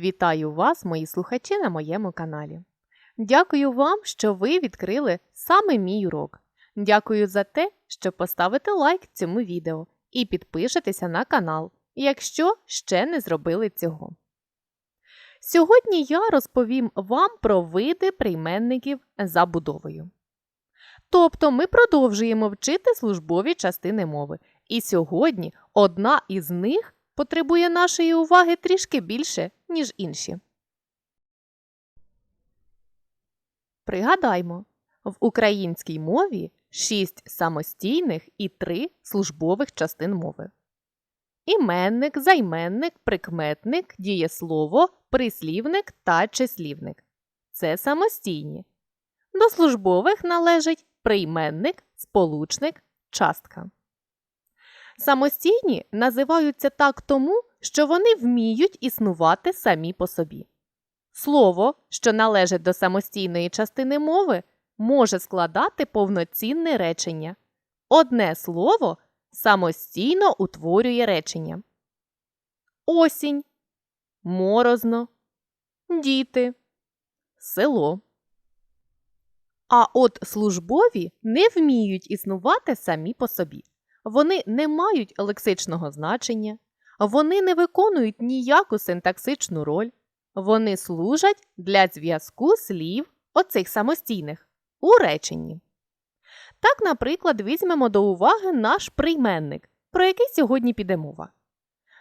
Вітаю вас, мої слухачі, на моєму каналі. Дякую вам, що ви відкрили саме мій урок. Дякую за те, що поставите лайк цьому відео і підпишетеся на канал, якщо ще не зробили цього. Сьогодні я розповім вам про види прийменників за будовою. Тобто ми продовжуємо вчити службові частини мови, і сьогодні одна із них потребує нашої уваги трішки більше, ніж інші. Пригадаймо, в українській мові шість самостійних і три службових частин мови. Іменник, займенник, прикметник, дієслово, прислівник та числівник. Це самостійні. До службових належить прийменник, сполучник, частка. Самостійні називаються так тому, що вони вміють існувати самі по собі. Слово, що належить до самостійної частини мови, може складати повноцінне речення. Одне слово самостійно утворює речення. Осінь, морозно, діти, село. А от службові не вміють існувати самі по собі. Вони не мають лексичного значення, вони не виконують ніяку синтаксичну роль, вони служать для зв'язку слів оцих самостійних у реченні. Так, наприклад, візьмемо до уваги наш прийменник, про який сьогодні піде мова.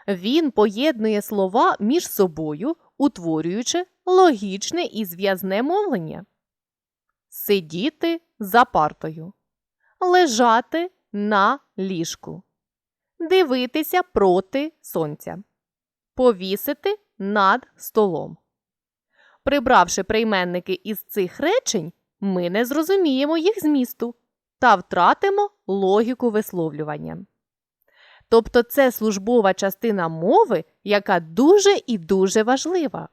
Він поєднує слова між собою, утворюючи логічне і зв'язне мовлення. Сидіти за партою, лежати на ліжку, дивитися проти сонця, повісити над столом. Прибравши прийменники із цих речень, ми не зрозуміємо їх змісту та втратимо логіку висловлювання. Тобто це службова частина мови, яка дуже і дуже важлива.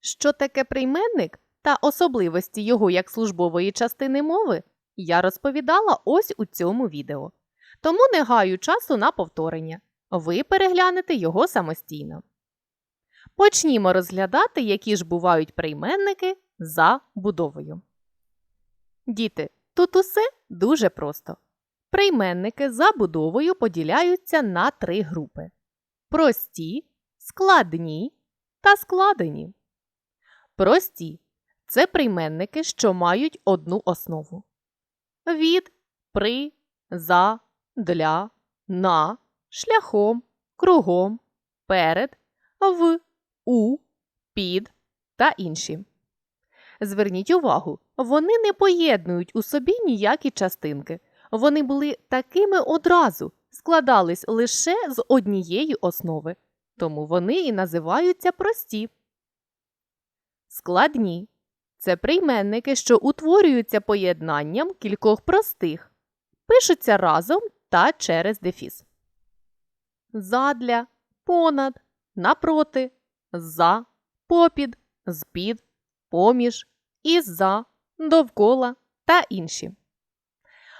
Що таке прийменник та особливості його як службової частини мови, я розповідала ось у цьому відео. Тому не гаю часу на повторення. Ви переглянете його самостійно. Почнімо розглядати, які ж бувають прийменники за будовою. Діти, тут усе дуже просто. Прийменники за будовою поділяються на три групи: прості, складні та складені. Прості це прийменники, що мають одну основу. Від, при, за, для, на, шляхом, кругом, перед, в, у, під та інші. Зверніть увагу, вони не поєднують у собі ніякі частинки. Вони були такими одразу, складались лише з однієї основи, тому вони і називаються прості. Складні це прийменники, що утворюються поєднанням кількох простих, пишуться разом та через дефіс. Задля, понад, напроти, за, попід, збід, поміж, із-за, довкола та інші.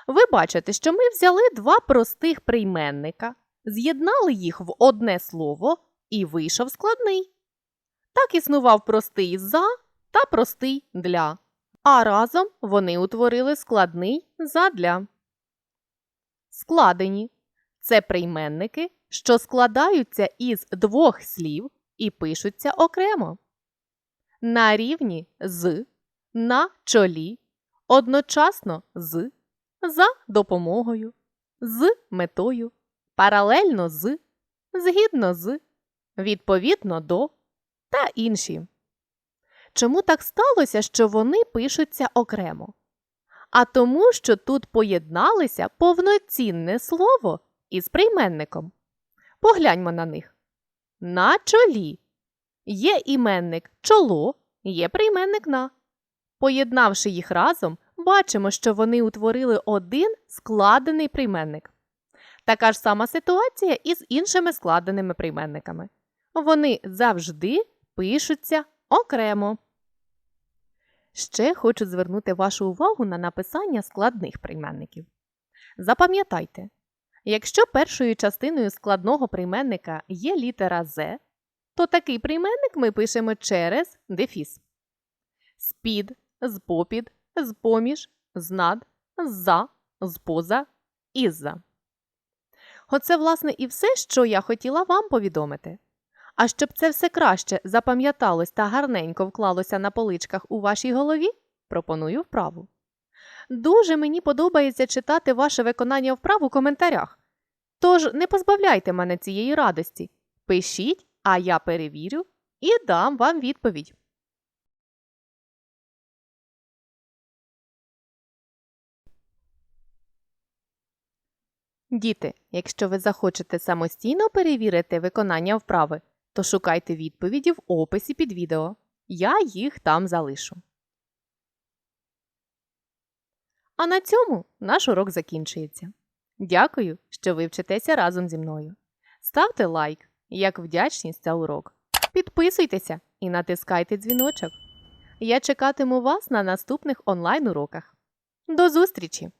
Ви бачите, що ми взяли два простих прийменника, з'єднали їх в одне слово і вийшов складний. Так існував простий за та простий для, а разом вони утворили складний задля. Складені це прийменники, що складаються із двох слів і пишуться окремо. На рівні з, на чолі, одночасно з, за допомогою, з метою, паралельно з, згідно з, відповідно до та інші. Чому так сталося, що вони пишуться окремо? А тому, що тут поєдналися повноцінне слово із прийменником. Погляньмо на них. На чолі є іменник чоло, є прийменник на. Поєднавши їх разом, бачимо, що вони утворили один складений прийменник. Така ж сама ситуація і з іншими складеними прийменниками. Вони завжди пишуться окремо. Ще хочу звернути вашу увагу на написання складних прийменників. Запам'ятайте, якщо першою частиною складного прийменника є літера З, то такий прийменник ми пишемо через дефіс. З-під, з-попід, з-поміж, з-над, з-за, з-поза. Оце, власне, і все, що я хотіла вам повідомити. А щоб це все краще запам'яталось та гарненько вклалося на поличках у вашій голові, пропоную вправу. Дуже мені подобається читати ваше виконання вправ у коментарях. Тож не позбавляйте мене цієї радості. Пишіть, а я перевірю і дам вам відповідь. Діти, якщо ви захочете самостійно перевірити виконання вправи, то шукайте відповіді в описі під відео. Я їх там залишу. А на цьому наш урок закінчується. Дякую, що ви вчитеся разом зі мною. Ставте лайк, як вдячність за урок. Підписуйтеся і натискайте дзвіночок. Я чекатиму вас на наступних онлайн уроках. До зустрічі!